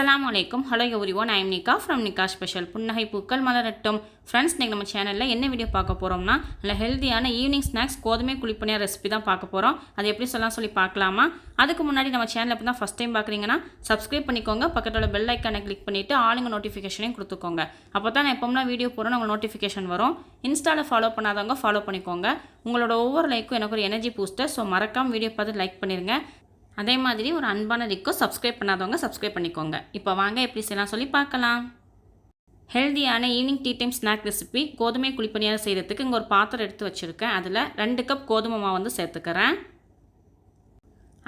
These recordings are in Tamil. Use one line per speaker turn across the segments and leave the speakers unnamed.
அஸ்லாம் வலைக்கும் hello everyone I'm Nikka from Nika special புன்னகை பூக்கள் மலரட்டும். ஃப்ரெண்ட்ஸ் நீங்கள் நம்ம சேனலில் என்ன வீடியோ பார்க்க போகிறோம்னா நல்ல ஹெல்த்தியான ஈவினிங் ஸ்நாக்ஸ் கோதுமை குழிப்பணியா ரெசிபி தான் பார்க்க போகிறோம் அது எப்படி சொல்லலாம் சொல்லி பார்க்கலாமா? அதுக்கு முன்னாடி நம்ம சேனலில் இப்போ தான் ஃபஸ்ட் டைம் பார்க்குறீங்கன்னா சப்ஸ்கிரைப் பண்ணிக்கோங்க. பக்கத்தில் பெல் ஐக்கானை கிளிக் பண்ணிவிட்டு ஆளுங்க நோட்டிஃபிகேஷனையும் கொடுத்துக்கோங்க. அப்போ தான் நான் எப்போம்னா வீடியோ போகிறோம் உங்களுக்கு நோட்டிஃபிகேஷன் வரும். இன்ஸ்டாவில் ஃபாலோ பண்ணாதவங்க ஃபாலோ பண்ணிக்கோங்க. உங்களோட ஒவ்வொரு லைக்கும் எனக்கு ஒரு எனர்ஜி பூஸ்டர் ஸோ மறக்காமல் வீடியோ பார்த்து லைக் பண்ணிடுங்க அதே மாதிரி ஒரு அன்பான ரிக்கோ சப்ஸ்கிரைப் பண்ணாதவங்க சப்ஸ்கிரைப் பண்ணிக்கோங்க. இப்போ வாங்க எப்படி செய்யலாம் சொல்லி பார்க்கலாம். ஹெல்தியான evening tea time snack recipe கோதுமை குழிப்பணியாக செய்கிறதுக்கு இங்கே ஒரு பாத்திரம் எடுத்து வச்சுருக்கேன். அதில் ரெண்டு கப் கோதுமை மாவு வந்து சேர்த்துக்கிறேன்.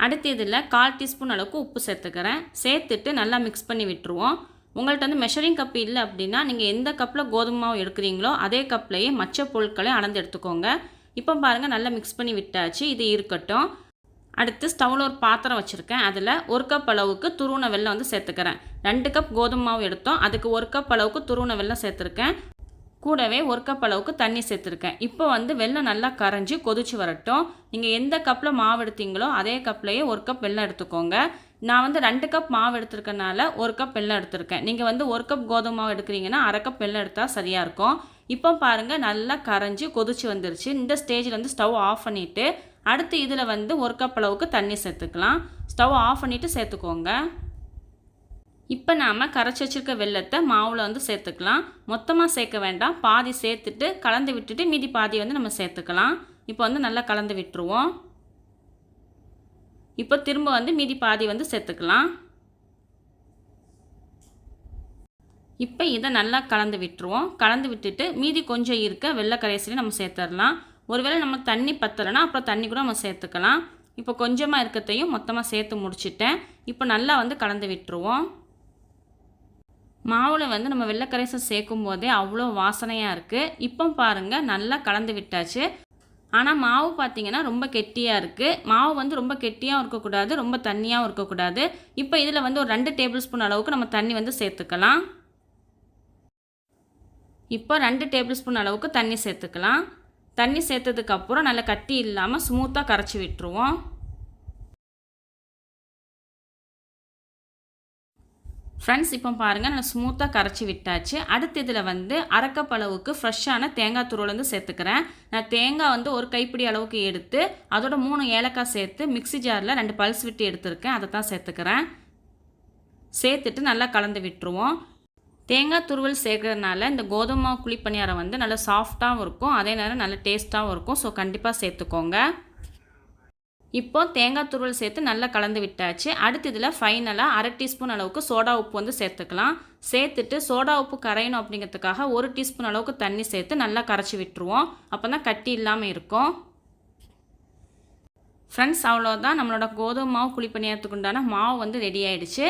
அடுத்து இதில் கால் டீஸ்பூன் அளவுக்கு உப்பு சேர்த்துக்கிறேன். சேர்த்துட்டு நல்லா மிக்ஸ் பண்ணி விட்டுருவோம். உங்கள்கிட்ட வந்து மெஷரிங் கப் இல்லை அப்படின்னா நீங்கள் எந்த கப்பில் கோதுமை மாவு எடுக்கிறீங்களோ அதே கப்லேயே மற்ற பொருட்களையும் அளந்து எடுத்துக்கோங்க. இப்போ பாருங்கள் நல்லா மிக்ஸ் பண்ணி விட்டாச்சு. இது இருக்கட்டும். அடுத்து ஸ்டவ்வில் ஒரு பாத்திரம் வச்சுருக்கேன். அதில் ஒரு கப் அளவுக்கு துருவன வெள்ளம் வந்து சேர்த்துக்கிறேன். ரெண்டு கப் கோதுமை மாவு எடுத்தோம். அதுக்கு ஒரு கப் அளவுக்கு துருவண வெல்லம் சேர்த்துருக்கேன். கூடவே ஒரு கப் அளவுக்கு தண்ணி சேர்த்துருக்கேன். இப்போ வந்து வெள்ளம் நல்லா கரைஞ்சி கொதிச்சு வரட்டும். நீங்கள் எந்த கப்பில் மாவு எடுத்தீங்களோ அதே கப்லேயே ஒரு கப் வெல்லம் எடுத்துக்கோங்க. நான் வந்து ரெண்டு கப் மாவு எடுத்துருக்கனால ஒரு கப் வெல்லம் எடுத்திருக்கேன். நீங்கள் வந்து ஒரு கப் கோதுமை மாவு எடுக்கிறீங்கன்னா அரை கப் வெல்லம் எடுத்தால் சரியாக இருக்கும். இப்போ பாருங்கள் நல்லா கரைஞ்சி கொதிச்சு வந்துருச்சு. இந்த ஸ்டேஜில் வந்து ஸ்டவ் ஆஃப் பண்ணிவிட்டு அடுத்து இதில் வந்து ஒரு கப் அளவுக்கு தண்ணி சேர்த்துக்கலாம். ஸ்டவ் ஆஃப் பண்ணிவிட்டு சேர்த்துக்கோங்க. இப்போ நாம் கரைச்சி வச்சுருக்க வெள்ளத்தை மாவில் வந்து சேர்த்துக்கலாம். மொத்தமாக சேர்க்க வேண்டாம். பாதி சேர்த்துட்டு கலந்து விட்டுட்டு மீதி பாதி வந்து நம்ம சேர்த்துக்கலாம். இப்போ வந்து நல்லா கலந்து விட்டுருவோம். இப்போ திரும்ப வந்து மீதி பாதி வந்து சேர்த்துக்கலாம். இப்போ இதை நல்லா கலந்து விட்டுருவோம். கலந்து விட்டுட்டு மீதி கொஞ்சம் இருக்க வெள்ளை கரைசலையும் நம்ம சேர்த்துடலாம். ஒருவேளை நம்ம தண்ணி பத்தலைன்னா அப்புறம் தண்ணி கூட நம்ம சேர்த்துக்கலாம். இப்போ கொஞ்சமாக இருக்கத்தையும் மொத்தமாக சேர்த்து முடிச்சிட்டேன். இப்போ நல்லா வந்து கலந்து விட்டுருவோம். மாவில் வந்து நம்ம வெள்ளைக்கரைசல் சேர்க்கும் போதே அவ்வளோ வாசனையாக இருக்குது இப்போ பாருங்கள் நல்லா கலந்து விட்டாச்சு. ஆனால் மாவு பார்த்திங்கன்னா ரொம்ப கெட்டியாக இருக்குது மாவு வந்து ரொம்ப கெட்டியாகவும் இருக்கக்கூடாது ரொம்ப தண்ணியாகவும் இருக்கக்கூடாது. இப்போ இதில் வந்து ஒரு ரெண்டு டேபிள் ஸ்பூன் அளவுக்கு நம்ம தண்ணி வந்து சேர்த்துக்கலாம். இப்போ ரெண்டு டேபிள் ஸ்பூன் அளவுக்கு தண்ணி சேர்த்துக்கலாம். தண்ணி சேர்த்ததுக்கப்புறம் நல்லா கட்டி இல்லாமல் ஸ்மூத்தாக கரைச்சி விட்டுருவோம். ஃப்ரெண்ட்ஸ் இப்போ பாருங்கள் நல்லா ஸ்மூத்தாக கரைச்சி விட்டாச்சு. அடுத்த இதில் வந்து அரக்கப்பளவுக்கு ஃப்ரெஷ்ஷான தேங்காய் துருவல் வந்து சேர்த்துக்கிறேன். நான் தேங்காய் வந்து ஒரு கைப்பிடி அளவுக்கு எடுத்து அதோட மூணு ஏலக்காய் சேர்த்து மிக்சி ஜாரில் ரெண்டு பல்ஸ் விட்டு எடுத்திருக்கேன். அதை தான் சேர்த்துக்கிறேன். சேர்த்துட்டு நல்லா கலந்து விட்டுருவோம். தேங்காய் துருவல் சேர்க்கறதுனால இந்த கோதுமை குழிப்பணியாரம் வந்து நல்லா சாஃப்டாகவும் இருக்கும். அதே நேரம் நல்ல டேஸ்ட்டாகவும் இருக்கும். ஸோ கண்டிப்பாக சேர்த்துக்கோங்க. இப்போ தேங்காய் துருவல் சேர்த்து நல்லா கலந்து விட்டாச்சு. அடுத்து இதில் ஃபைனலாக அரை டீஸ்பூன் அளவுக்கு சோடா உப்பு வந்து சேர்த்துக்கலாம். சேர்த்துட்டு சோடா உப்பு கரையணும் அப்படிங்கிறதுக்காக ஒரு டீஸ்பூன் அளவுக்கு தண்ணி சேர்த்து நல்லா கரைச்சி விட்டுருவோம். அப்போ தான் கட்டி இல்லாமல் இருக்கும். ஃப்ரெண்ட்ஸ் அவ்வளோதான் நம்மளோட கோதுமை மாவு குழிப்பணியாரத்துக்கு உண்டான மாவு வந்து ரெடி ஆகிடுச்சு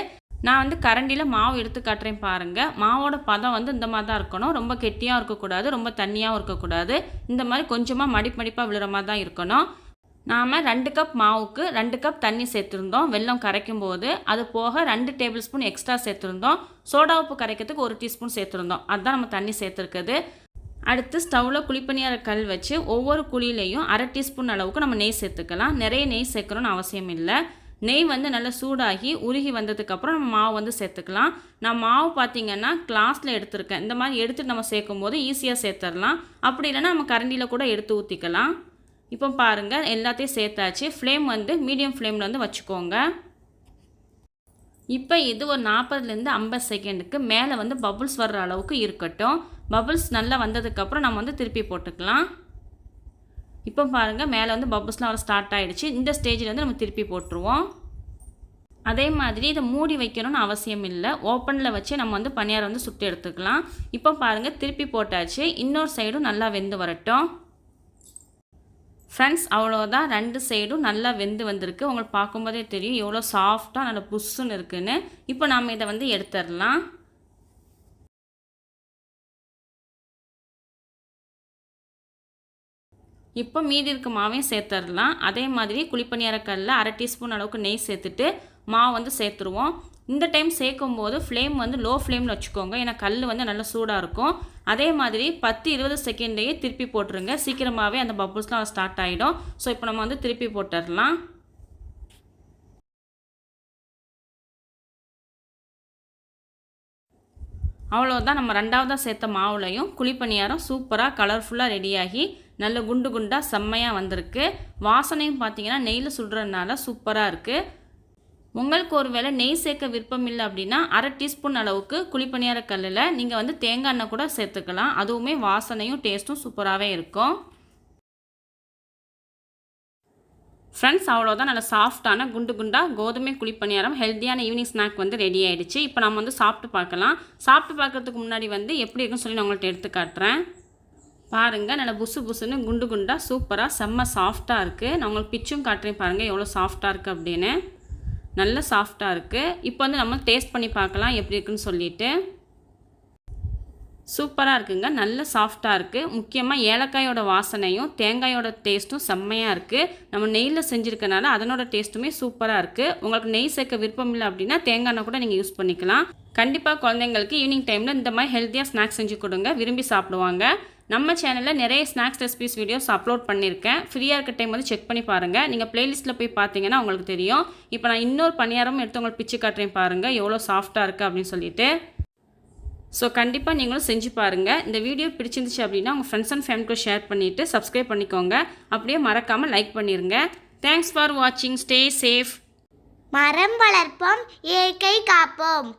நான் வந்து கரண்டியில் மாவு எடுத்து காட்டுறேன் பாருங்கள் மாவோட பதம் வந்து இந்த மாதிரி தான் இருக்கணும். ரொம்ப கெட்டியாக இருக்கக்கூடாது ரொம்ப தண்ணியாகவும் இருக்கக்கூடாது. இந்த மாதிரி கொஞ்சமாக மடிப்பு மடிப்பாக விழுற மாதிரி தான் இருக்கணும். நாம் ரெண்டு கப் மாவுக்கு ரெண்டு கப் தண்ணி சேர்த்துருந்தோம். வெள்ளம் கரைக்கும் போது அது போக ரெண்டு டேபிள் ஸ்பூன் எக்ஸ்ட்ரா சேர்த்துருந்தோம். சோடா உப்பு கரைக்கிறதுக்கு ஒரு டீஸ்பூன் சேர்த்துருந்தோம். அதுதான் நம்ம தண்ணி சேர்த்துருக்குது அடுத்து ஸ்டவ்வில் குழிப்பணியார கல் வச்சு ஒவ்வொரு குழியிலையும் அரை டீஸ்பூன் அளவுக்கு நம்ம நெய் சேர்த்துக்கலாம். நிறைய நெய் சேர்க்கணும்னு அவசியம் இல்லை. நெய் வந்து நல்லா சூடாகி உருகி வந்ததுக்கப்புறம் நம்ம மாவு வந்து சேர்த்துக்கலாம். நான் மாவு பார்த்திங்கன்னா கிளாஸில் எடுத்திருக்கேன். இந்த மாதிரி எடுத்துகிட்டு நம்ம சேர்க்கும் போது ஈஸியாக சேர்த்துடலாம் அப்படி இல்லைன்னா நம்ம கரண்டியில் கூட எடுத்து ஊற்றிக்கலாம் இப்போ பாருங்கள் எல்லாத்தையும் சேர்த்தாச்சு. ஃப்ளேம் வந்து மீடியம் ஃப்ளேமில் வந்து வச்சுக்கோங்க. இப்போ இது ஒரு நாற்பதுலேருந்து ஐம்பது செகண்டுக்கு மேலே வந்து பபுள்ஸ் வர்ற அளவுக்கு இருக்கட்டும். பபுள்ஸ் நல்லா வந்ததுக்கப்புறம் நம்ம வந்து திருப்பி போட்டுக்கலாம். இப்போ பாருங்கள் மேலே வந்து பபுள்ஸ்லாம் வர ஸ்டார்ட் ஆகிடுச்சு இந்த ஸ்டேஜில் வந்து நம்ம திருப்பி போட்டுருவோம். அதே மாதிரி இதை மூடி வைக்கணும்னு அவசியம் இல்லை. ஓப்பனில் வச்சு நம்ம வந்து பனியாரம் வந்து சுட்டு எடுத்துக்கலாம். இப்போ பாருங்கள் திருப்பி போட்டாச்சு. இன்னொரு சைடும் நல்லா வெந்து வரட்டும். ஃப்ரெண்ட்ஸ் அவ்வளோதான் ரெண்டு சைடும் நல்லா வெந்து வந்திருக்கு. உங்களுக்கு பார்க்கும்போதே தெரியும் எவ்வளோ சாஃப்டாக நல்லா புஷ்ஷுன்னு இருக்குன்னு. இப்போ நாம் இதை வந்து எடுத்துடலாம். இப்போ மீதி இருக்க மாவையும் சேர்த்துடலாம் அதே மாதிரி குழிப்பணியாரக்கல்லில் அரை டீஸ்பூன் அளவுக்கு நெய் சேர்த்துட்டு மாவு வந்து சேர்த்துருவோம். இந்த டைம் சேர்க்கும் போது ஃப்ளேம் வந்து லோ ஃப்ளேமில் வச்சுக்கோங்க. ஏன்னா கல் வந்து நல்லா சூடாக இருக்கும். அதே மாதிரி பத்து இருபது செகண்ட்லேயே திருப்பி போட்டுருங்க. சீக்கிரமாகவே அந்த பப்புள்ஸ்லாம் ஸ்டார்ட் ஆகிடும் ஸோ இப்போ நம்ம வந்து திருப்பி போட்டுடலாம் அவ்வளோதான் நம்ம ரெண்டாவதாக சேர்த்த மாவுலையும் குழிப்பணியாரம் சூப்பராக கலர்ஃபுல்லாக ரெடியாகி நல்ல குண்டு குண்டாக செம்மையாக வந்திருக்கு. வாசனையும் பார்த்தீங்கன்னா நெய்யில் சுடுறதுனால சூப்பராக இருக்குது உங்களுக்கு ஒரு வேளை நெய் சேர்க்க விருப்பம் இல்லை அப்படின்னா அரை டீஸ்பூன் அளவுக்கு குழிப்பணியார கல்லில் நீங்கள் வந்து தேங்காய் எண்ணெய் கூட சேர்த்துக்கலாம். அதுவுமே வாசனையும் டேஸ்ட்டும் சூப்பராகவே இருக்கும். ஃப்ரெண்ட்ஸ் அவ்வளோதான் நல்ல சாஃப்டான குண்டு குண்டாக கோதுமை குழிப்பணியாரம் ஹெல்த்தியான ஈவினிங் ஸ்நாக் வந்து ரெடி ஆகிடுச்சு இப்போ நம்ம வந்து சாப்பிட்டு பார்க்கலாம். சாப்பிட்டு பார்க்கறதுக்கு முன்னாடி வந்து எப்படி இருக்குன்னு சொல்லி நான் உங்கள்கிட்ட எடுத்து காட்டுறேன். பாருங்கள் நல்லா புசு புசுன்னு குண்டு குண்டாக சூப்பராக செம்ம சாஃப்டாக இருக்குது நான் உங்களுக்கு பிச்சும் காட்டுறேன் பாருங்கள் எவ்வளோ சாஃப்டாக இருக்குது அப்படின்னு. நல்ல சாஃப்டாக இருக்குது இப்போ வந்து நம்ம டேஸ்ட் பண்ணி பார்க்கலாம் எப்படி இருக்குன்னு சொல்லிட்டு. சூப்பராக இருக்குங்க நல்ல சாஃப்டாக இருக்குது முக்கியமாக ஏலக்காயோட வாசனையும் தேங்காயோட டேஸ்ட்டும் செம்மையாக இருக்குது நம்ம நெய்யில் செஞ்சுருக்கனால அதனோட டேஸ்ட்டுமே சூப்பராக இருக்குது உங்களுக்கு நெய் சேர்க்க விருப்பம் இல்லை அப்படின்னா தேங்காய் எண்ணெய் கூட நீங்கள் யூஸ் பண்ணிக்கலாம். கண்டிப்பாக குழந்தைங்களுக்கு ஈவினிங் டைமில் இந்த மாதிரி ஹெல்த்தியாக ஸ்நாக்ஸ் செஞ்சு கொடுங்க. விரும்பி சாப்பிடுவாங்க. நம்ம சேனலில் நிறைய ஸ்நாக்ஸ் ரெசிபிஸ் வீடியோஸ் அப்லோட் பண்ணியிருக்கேன் ஃப்ரீயாக இருக்க டைம் வந்து செக் பண்ணி பாருங்கள் நீங்கள் ப்ளேலிஸ்ட்டில் போய் பார்த்தீங்கன்னா உங்களுக்கு தெரியும். இப்போ நான் இன்னொரு பணியாரமும் எடுத்து உங்களுக்கு பிச்சு காட்டுறேன் பாருங்கள் எவ்வளோ சாஃப்ட்டாக இருக்குது அப்படின்னு சொல்லிட்டு. ஸோ கண்டிப்பாக நீங்களும் செஞ்சு பாருங்கள் இந்த வீடியோ பிடிச்சிருந்துச்சு அப்படின்னா உங்கள் ஃப்ரெண்ட்ஸ் அண்ட் ஃபேமிலிக்கு ஷேர் பண்ணிவிட்டு சப்ஸ்கிரைப் பண்ணிக்கோங்க. அப்படியே மறக்காமல் லைக் பண்ணிடுங்க தேங்க்ஸ் ஃபார் வாட்சிங் ஸ்டே சேஃப்
மரம் வளர்ப்போம். இயற்கை காப்போம்.